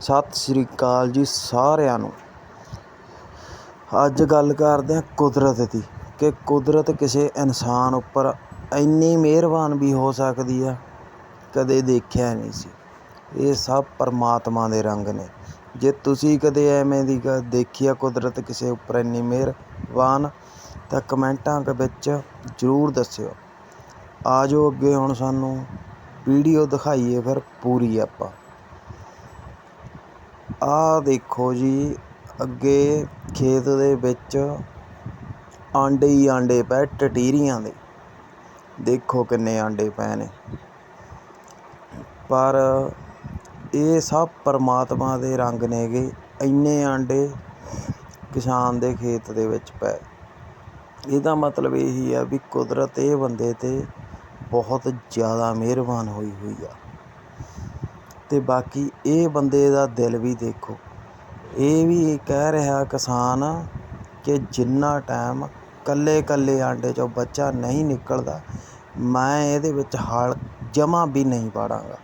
ਸਤਿ ਸ੍ਰੀ ਅਕਾਲ ਜੀ ਸਾਰਿਆਂ ਨੂੰ। ਅੱਜ ਗੱਲ ਕਰਦੇ ਹਾਂ ਕੁਦਰਤ ਦੀ, ਕਿ ਕੁਦਰਤ ਕਿਸੇ ਇਨਸਾਨ ਉੱਪਰ ਇੰਨੀ ਮਿਹਰਬਾਨ ਵੀ ਹੋ ਸਕਦੀ ਆ, ਕਦੇ ਦੇਖਿਆ ਨਹੀਂ ਸੀ। ਇਹ ਸਭ ਪਰਮਾਤਮਾ ਦੇ ਰੰਗ ਨੇ। ਜੇ ਤੁਸੀਂ ਕਦੇ ਐਵੇਂ ਦੀ ਗ ਦੇਖੀ ਆ, ਕੁਦਰਤ ਕਿਸੇ ਉੱਪਰ ਇੰਨੀ ਮਿਹਰਬਾਨ, ਤਾਂ ਕਮੈਂਟਾਂ ਵਿੱਚ ਜ਼ਰੂਰ ਦੱਸਿਓ। ਆ ਜਾਓ ਅੱਗੇ ਹੁਣ ਸਾਨੂੰ ਵੀਡੀਓ ਦਿਖਾਈਏ ਫਿਰ ਪੂਰੀ ਆਪਾਂ। ਆਹ ਦੇਖੋ ਜੀ, ਅੱਗੇ ਖੇਤ ਦੇ ਵਿੱਚ ਆਂਡੇ ਹੀ ਆਂਡੇ ਪਏ, ਟਟੀਰੀਆਂ ਦੇ। ਦੇਖੋ ਕਿੰਨੇ ਆਂਡੇ ਪਏ ਨੇ। ਪਰ ਇਹ ਸਭ ਪਰਮਾਤਮਾ ਦੇ ਰੰਗ ਨੇਗੇ। ਇੰਨੇ ਆਂਡੇ ਕਿਸਾਨ ਦੇ ਖੇਤ ਦੇ ਵਿੱਚ ਪਏ। ਇਹਦਾ ਮਤਲਬ ਇਹੀ ਆ ਵੀ ਕੁਦਰਤ ਇਹ ਬੰਦੇ ਤੇ ਬਹੁਤ ਜ਼ਿਆਦਾ ਮਿਹਰਬਾਨ ਹੋਈ ਹੋਈ ਆ। ਅਤੇ ਬਾਕੀ ਇਹ ਬੰਦੇ ਦਾ ਦਿਲ ਵੀ ਦੇਖੋ। ਇਹ ਵੀ ਕਹਿ ਰਿਹਾ ਕਿਸਾਨ ਕਿ ਜਿੰਨਾ ਟਾਈਮ ਇਕੱਲੇ ਇਕੱਲੇ ਆਂਡੇ ਚੋਂ ਬੱਚਾ ਨਹੀਂ ਨਿਕਲਦਾ, ਮੈਂ ਇਹਦੇ ਵਿੱਚ ਹਲ ਜਮਾ ਵੀ ਨਹੀਂ ਪਾੜਾਂਗਾ